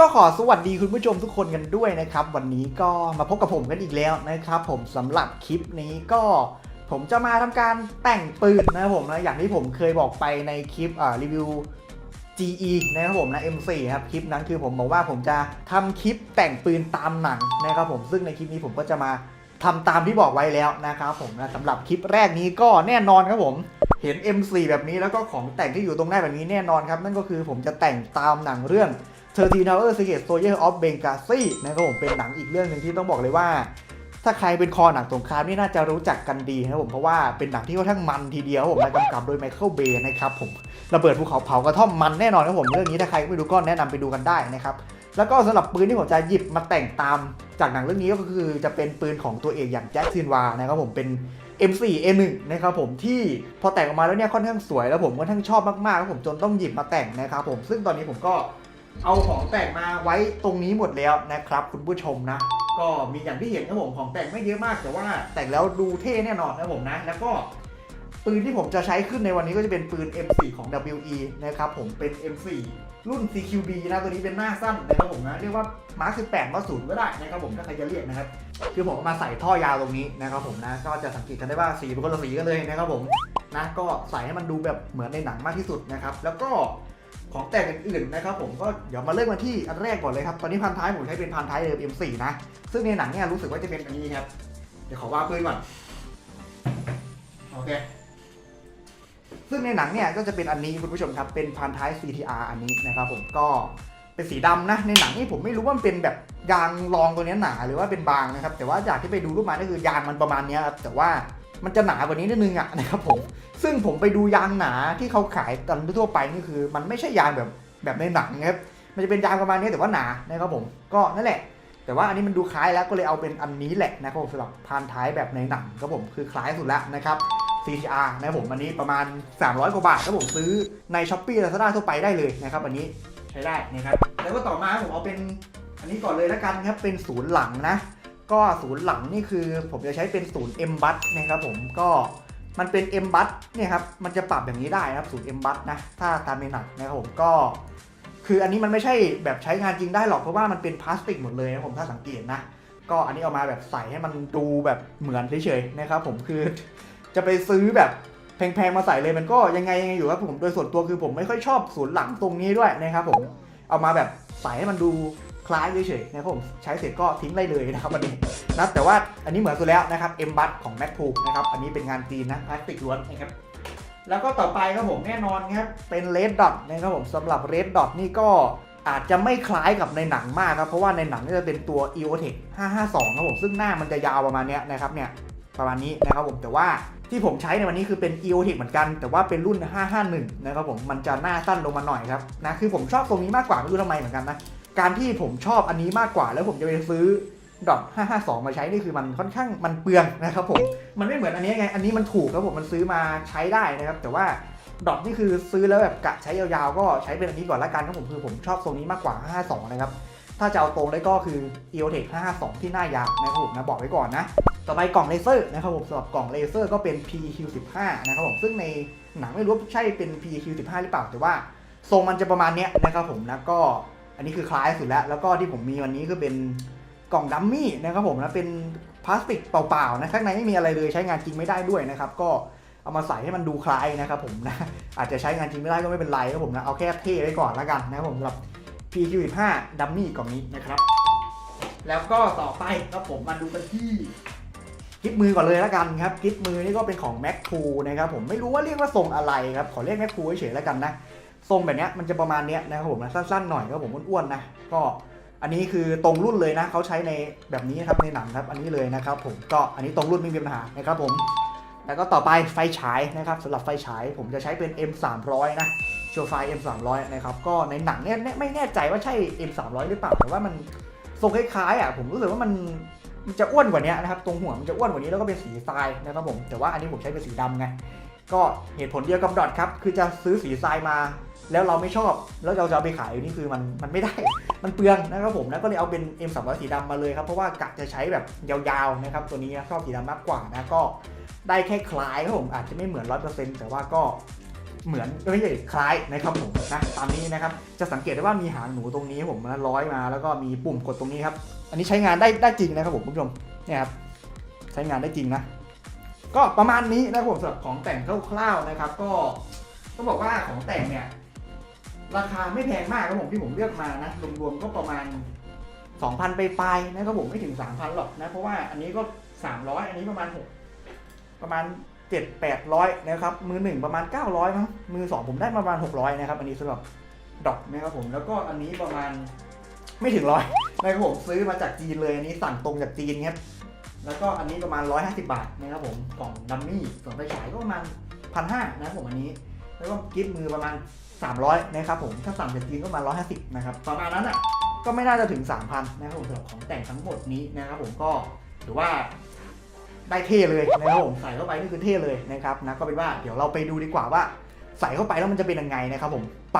ก็ขอสวัสดีคุณผู้ชมทุกคนกันด้วยนะครับ วันนี้ก็มาพบกับผมกันอีกแล้วนะครับ ผมสำหรับคลิปนี้ก็ผมจะมาทำการแต่งปืนนะครับผมนะอย่างที่ผมเคยบอกไปในคลิปรีวิว GE นะครับผมนะ M4 ครับคลิปนั้นคือผมบอกว่าผมจะทำคลิปแต่งปืนตามหนังนะครับผมซึ่งในคลิปนี้ผมก็จะมาทำตามที่บอกไว้แล้วนะครับผมนะสำหรับคลิปแรกนี้ก็แน่นอนครับผมเห็น M4 แบบนี้แล้วก็ของแต่งที่อยู่ตรงหน้าแบบนี้แน่นอนครับ นั่นก็คือผมจะแต่งตามหนังเรื่อง t h i r t e n Tower Secret Soldier of Benghazi นะครับผมเป็นหนังอีกเรื่องหนึ่งที่ต้องบอกเลยว่า ถ้าใครเป็นคอหนังสงครามนี่น่าจะรู้จักกันดีนะครับผมเพราะว่าเป็นหนังที่ค่อนข้างมันทีเดียวผมและกำกับโดยไมเคิลเบย์นะครับผมระเบิดภูเขาเผากระท่อมมันแน่นอนครับผมเรื่องนี้ถ้าใครไม่ดูก็แนะนำไปดูกันได้นะครับแล้วก็สำหรับปืนที่ผมจะหยิบมาแต่งตามจากหนังเรื่องนี้ก็คือจะเป็นปืนของตัวเอกอย่างแจ็คซินวานะครับผมเป็น M4 A1 นะครับผมที่พอแต่งออกมาแล้วเนี่ยค่อนข้างสวยแล้วผมค่อนข้างชอบมากๆครับผมจนต้องหยิบมาแต่งนะครับผมซึ่งตอนนี้ผมก็ เอาของแต่งมาไว้ตรงนี้หมดแล้วนะครับ คุณผู้ชมนะ ก็มีอย่างที่เห็นครับผมของแต่งไม่เยอะมากแต่ว่าแต่งแล้วดูเท่แน่นอนนะผมนะ แล้วก็ปืนที่ผมจะใช้ขึ้นในวันนี้ก็จะเป็นปืน M4 ของ WE นะครับผมเป็น M4 รุ่น CQB นะตัวนี้เป็นหน้าสั้นนะครับผมนะเรียกว่า Mark 18 Mark 0ก็ได้นะครับผมถ้าใครจะเรียกนะครับคือผมมาใส่ท่อยาวตรงนี้นะครับผมนะก็จะสังเกตกันได้ว่าสีเป็นคนละสีกันเลยนะครับผมนะก็ใส่ให้มันดูแบบเหมือนในหนังมากที่สุดนะครับแล้วก็ ของแต่งอื่นๆนะครับผมก็เดี๋ยวมาเริ่มกันที่อันแรกก่อนเลยครับ ตอนนี้พันท้ายผมใช้เป็นพันท้ายเดิม M4 นะ ซึ่งในหนังเนี่ยรู้สึกว่าจะเป็นอันนี้ครับ เดี๋ยวขอว่าปืนก่อนโอเคซึ่งในหนังเนี่ยก็จะเป็นอันนี้คุณผู้ชมครับเป็นพันท้าย CTR อันนี้นะครับผมก็เป็นสีดำนะในหนังนี่ผมไม่รู้ว่ามันเป็นแบบยางรองตัวนี้หนาหรือว่าเป็นบางนะครับแต่ว่าจากที่ไปดูรูปมาก็คือยางมันประมาณนี้ครับแต่ว่า มันจะหนากว่านี้นิดนึงอะนะครับผม ซึ่งผมไปดูยางหนาที่เขาขายกันทั่วไปนี่คือ มันไม่ใช่ยางแบบแบบในหนังครับ มันจะเป็นยางประมาณนี้แต่ว่าหนานะครับผม ก็นั่นแหละ แต่ว่าอันนี้มันดูคล้ายแล้วก็เลยเอาเป็นอันนี้แหละนะครับผมสำหรับพานท้ายแบบในหนังครับผมคือคล้ายสุดแล้วนะครับ CTR นะครับผมอันนี้ประมาณ 300 กว่าบาทครับผมซื้อใน s h อ p e e Lazada ทั่วไปได้เลยนะครับอันนี้ใช้ได้นะครับแล้วก็ต่อมาผมเอาเป็นอันนี้ก่อนเลยแล้วกันครับเป็นศูนย์หลังนะ ก็ศูนย์หลังนี่คือผมจะใช้เป็นศูนย์ M b u t นะครับผมก็มันเป็น M b u t เนี่ยครับมันจะปรับอย่างนี้ได้นะครับศูนย์ M b u t นะถ้าตามในหนังนะครับผมก็คืออันนี้มันไม่ใช่แบบใช้งานจริงได้หรอกเพราะว่ามันเป็นพลาสติกหมดเลยนะผมถ้าสังเกตนะ ก็อันนี้เอามาแบบใส่ให้มันดูแบบเหมือนเฉยๆนะครับผมคือจะไปซื้อแบบแพงๆมาใส่เลยมันก็ยังไงยังไงอยู่ครับผมโดยส่วนตัวคือผมไม่ค่อยชอบศูนย์หลังตรงนี้ด้วยนะครับผมเอามาแบบใส่ให้มันดู คล้ายเฉยๆนะครับผมใช้เสร็จก็ทิ้งได้เลยนะครับวันนี้นะแต่ว่าอันนี้เหมือนสุดแล้วนะครับ M b u t ของ m a c 2นะครับอันนี้เป็นงานจีนนะพลาสติกล้วนนะครับแล้วก็ต่อไปครับผมแน่นอนครับเป็น Red Dot นะครับผมสำหรับ Red Dot นี่ก็อาจจะไม่คล้ายกับในหนังมากครับ เพราะว่าในหนังนี่จะเป็นตัว EOTech 552ครับผมซึ่งหน้ามันจะยาวประมาณนี้นะครับเนี่ยประมาณนี้นะครับผมแต่ว่าที่ผมใช้ในวันนี้คือเป็น EOTech เหมือนกัน แต่ว่าเป็นรุ่น 551 นะครับผมมันจะหน้าสั้นลงมาหน่อยครับนะคือผมชอบตรงนี้มากกว่าไม่รู้ทำไมเหมือนกันนะ การที่ผมชอบอันนี้มากกว่า แล้วผมจะไปซื้อดอท552 มาใช้นี่คือมันค่อนข้างมันเปลืองนะครับผม มันไม่เหมือนอันนี้ไง อันนี้มันถูกครับผม มันซื้อมาใช้ได้นะครับ แต่ว่าดอทนี่คือซื้อแล้วแบบกะใช้ยาวๆ ก็ใช้เป็นอันนี้ก่อนละกันครับผม คือผมชอบทรงนี้มากกว่า 552 นะครับ ถ้าจะเอาตรงได้ก็คือ e o t e c 552 ที่หน้ายาวนะครับผมนะ บอกไว้ก่อนนะ ต่อไปกล่องเลเซอร์นะครับผมสำหรับกล่องเลเซอร์ก็เป็น PQ15 นะครับผม ซึ่งในหนังไม่รู้ว่าใช่เป็น PQ15 หรือเปล่า แต่ว่าทรงมันจะประมาณเนี้ยนะครับผมนะก็ อันนี้คือคล้ายสุดแล้ว แล้วก็ที่ผมมีวันนี้คือเป็นกล่องดัมมี่นะครับผมนะเป็นพลาสติกเปล่าๆนะข้างในไม่มีอะไรเลยใช้งานจริงไม่ได้ด้วยนะครับ ก็เอามาใส่ให้มันดูคล้ายนะครับผมนะอาจจะใช้งานจริงไม่ได้ก็ไม่เป็นไรครับผมนะเอาแค่เท่ไว้ก่อนแล้วกันนะครับผมสำหรับ PQ15 ดัมมี่กล่องนี้นะครับ แล้วก็ต่อไปครับผมมาดูกันที่กิฟมือก่อนเลยแล้วกันครับกิฟมือนี่ก็เป็นของ Mac 2นะครับผมไม่รู้ว่าเรียกว่าทรงอะไรครับขอเรียก Mac 2เฉยๆแล้วกันนะ ทรงแบบนี้มันจะประมาณนี้นะครับผมนะสั้นๆหน่อยครับผมอ้วนๆนะก็อันนี้คือตรงรุ่นเลยนะเขาใช้ในแบบนี้ครับในหนังครับอันนี้เลยนะครับผมก็อันนี้ตรงรุ่นไม่มีปัญหานะครับผมแล้วก็ต่อไปไฟฉายนะครับสำหรับไฟฉายผมจะใช้เป็น M 3 0 0นะโชว์ไฟ M 3 0 0นะครับก็ในหนังเนี่ยไม่แน่ใจว่าใช่ M 3 0 0หรือเปล่าแต่ว่ามันทรงคล้ายๆอะผมรู้สึกว่ามันมันจะอ้วนกว่านี้นะครับตรงหัวมันจะอ้วนกว่านี้แล้วก็เป็นสีทรายนะครับผมแต่ว่าอันนี้ผมใช้เป็นสีดำไง ก็เหตุผลเดียวกับดอทครับ คือจะซื้อสีทรายมา แล้วเราไม่ชอบ แล้วเราจะเอาไปขายนี่คือมันมันไม่ได้ มันเปลืองนะครับผมนะก็เลยเอาเป็น M 3 0 0 สีดำมาเลยครับ เพราะว่ากะจะใช้แบบยาวๆนะครับ ตัวนี้ชอบสีดำมากกว่านะ ก็ได้แค่คล้ายครับผมอาจจะไม่เหมือน100%แต่ว่าก็เหมือนไม่ใช่คล้ายนะครับผมนะตามนี้นะครับ จะสังเกตได้ว่ามีหางหนูตรงนี้ผมนะร้อยมา แล้วก็มีปุ่มกดตรงนี้ครับ อันนี้ใช้งานได้ได้จริงนะครับผมคุณผู้ชมเนี่ยครับใช้งานได้จริงนะ ก็ประมาณนี้นะครับผมสำหรับของแต่งคร่าวๆนะครับ ก็ต้องบอกว่าของแต่งเนี่ยราคาไม่แพงมากครับผมที่ผมเลือกมานะรวมๆก็ประมาณ 2,000 ไปปลายๆนะครับผมไม่ถึง 3,000 หรอกนะเพราะว่าอันนี้ก็ 300 อันนี้ประมาณ 6 ประมาณ 7 800 นะครับ มือหนึ่งประมาณ 900มั้งมือสองผมได้ประมาณ 600 นะครับ อันนี้สำหรับดอกนะครับผมแล้วก็อันนี้ประมาณไม่ถึงร้อยนะครับผมซื้อมาจากจีนเลยอันนี้สั่งตรงจากจีนครับ แล้วก็อันนี้ประมาณ 150 บาทนะครับผมกล่องดัมมี่ส่วนไฟฉายก็ประมาณพันห้านะครับผมอันนี้ แล้วก็กิฟต์มือประมาณ 300นะครับผมถ้าสั่งจากจีนก็ประมาณ150นะครับประมาณนั้นอะก็ไม่น่าจะถึง 3,000นะครับผมสำหรับของแต่งทั้งหมดนี้นะครับผมก็ถือว่าได้เท่เลยนะครับผมใส่เข้าไปนี่คือเท่เลยนะครับนะก็เป็นว่าเดี๋ยวเราไปดูดีกว่าว่า ใส่เข้าไปแล้วมันจะเป็นยังไงนะครับผมไป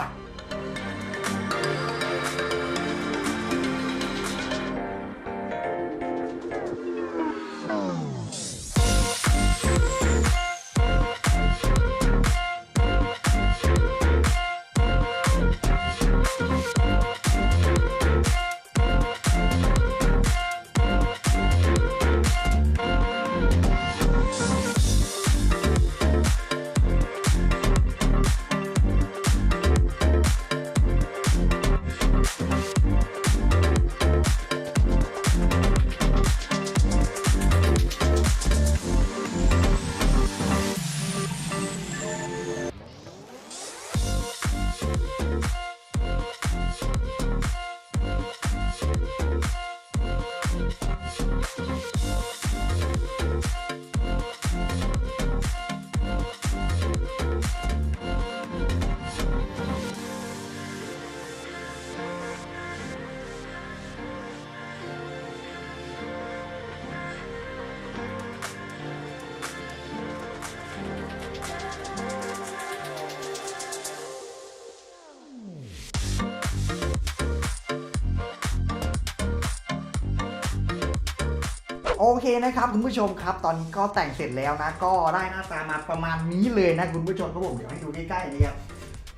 โอเคนะครับคุณผู้ชมครับ ตอนนี้ก็แต่งเสร็จแล้วนะ ก็ได้หน้าตามาประมาณนี้เลยนะคุณผู้ชมครับผมเดี๋ยวให้ดูใกล้ๆนี่ครับ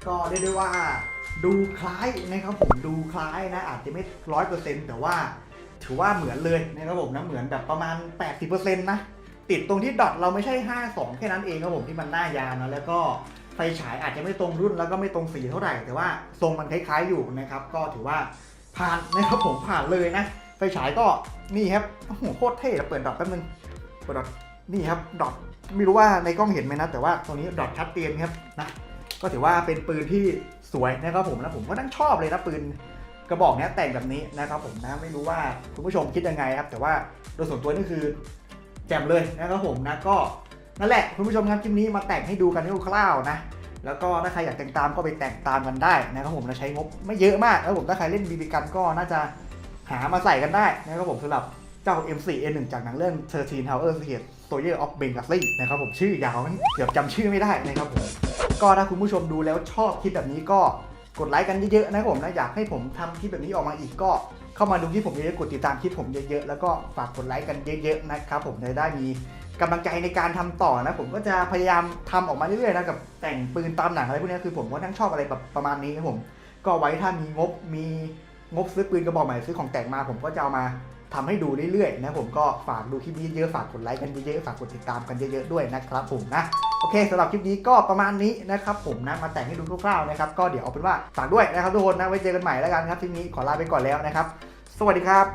ก็เรียกได้ว่าดูคล้ายนะครับผมดูคล้ายนะอาจจะไม่ร้อยเปอร์เซ็นต์แต่ว่าถือว่าเหมือนเลยนะครับผมนะเหมือนแบบประมาณ 80%นะติดตรงที่ดอทเราไม่ใช่ 52 แค่นั้นเองครับผมที่มันหน้ายาวนะแล้วก็ไฟฉายอาจจะไม่ตรงรุ่นแล้วก็ไม่ตรงสีเท่าไหร่ แต่ว่าทรงมันคล้ายๆอยู่นะครับ ก็ถือว่าผ่านนะครับผมผ่านเลยนะ ไฟฉายก็นี่ครับโอ้โหโคตรเท่อะเปิดดอทแป๊บนึงเปิดดอทนี่ครับดอทไม่รู้ว่าในกล้องเห็นไหมนะ แต่ว่าตรงนี้ดอทชัดเจนครับนะก็ถือว่าเป็นปืนที่สวยนะครับผมแล้วผมก็นั่งชอบเลยนะปืนกระบอกนี้แต่งแบบนี้นะครับผมนะไม่รู้ว่าคุณผู้ชมคิดยังไงครับ แต่ว่าโดยส่วนตัวนี่คือแจ่มเลยนะครับผมนะก็นั่นแหละคุณผู้ชมครับคลิปนี้มาแต่งให้ดูกันคร่าวๆนะแล้วก็ถ้าใครอยากแต่งตามก็ไปแต่งตามกันได้นะครับผมนะใช้งบไม่เยอะมากแล้วผมถ้าใครเล่นบีบีกันก็น่าจะ หามาใส่กันได้นะครับผมสำหรับเจ้า M4N1 จากหนังเรื่อง13 Hour Secret Soldier of Benghazi นะครับผมชื่อยาวงั้นเกือบจำชื่อไม่ได้นะครับผมก็ถ้าคุณผู้ชมดูแล้วชอบคลิปแบบนี้ก็กดไลค์กันเยอะๆนะครับผมนะอยากให้ผมทำคลิปแบบนี้ออกมาอีกก็เข้ามาดูคลิปผมเยอะๆกดติดตามคลิปผมเยอะๆแล้วก็ฝากกดไลค์กันเยอะๆนะครับผมจะได้มีกำลังใจในการทำต่อนะ ผมก็จะพยายามทำออกมาเรื่อยๆนะกับแต่งปืนตามหนังอะไรพวกนี้คือผมก็ทั้งชอบอะไรแบบประมาณนี้ครับผม ก็ไว้ถ้ามีงบมี งบซื้อปืนกระบอกใหม่ซื้อของแต่งมา ผมก็จะเอามาทำให้ดูเรื่อยๆนะผมก็ฝากดูคลิปนี้เยอะฝากกดไลค์กันเยอะๆฝากกดติดตามกันเยอะๆด้วยนะครับผมนะโอเคสำหรับคลิปนี้ก็ประมาณนี้นะครับผมนะมาแต่งให้ดูคร่าวๆนะครับก็เดี๋ยวเอาเป็นว่าฝากด้วยนะครับทุกคนนะไว้เจอกันใหม่แล้วกันครับคลิปนี้ขอลาไปก่อนแล้วนะครับ สวัสดีครับ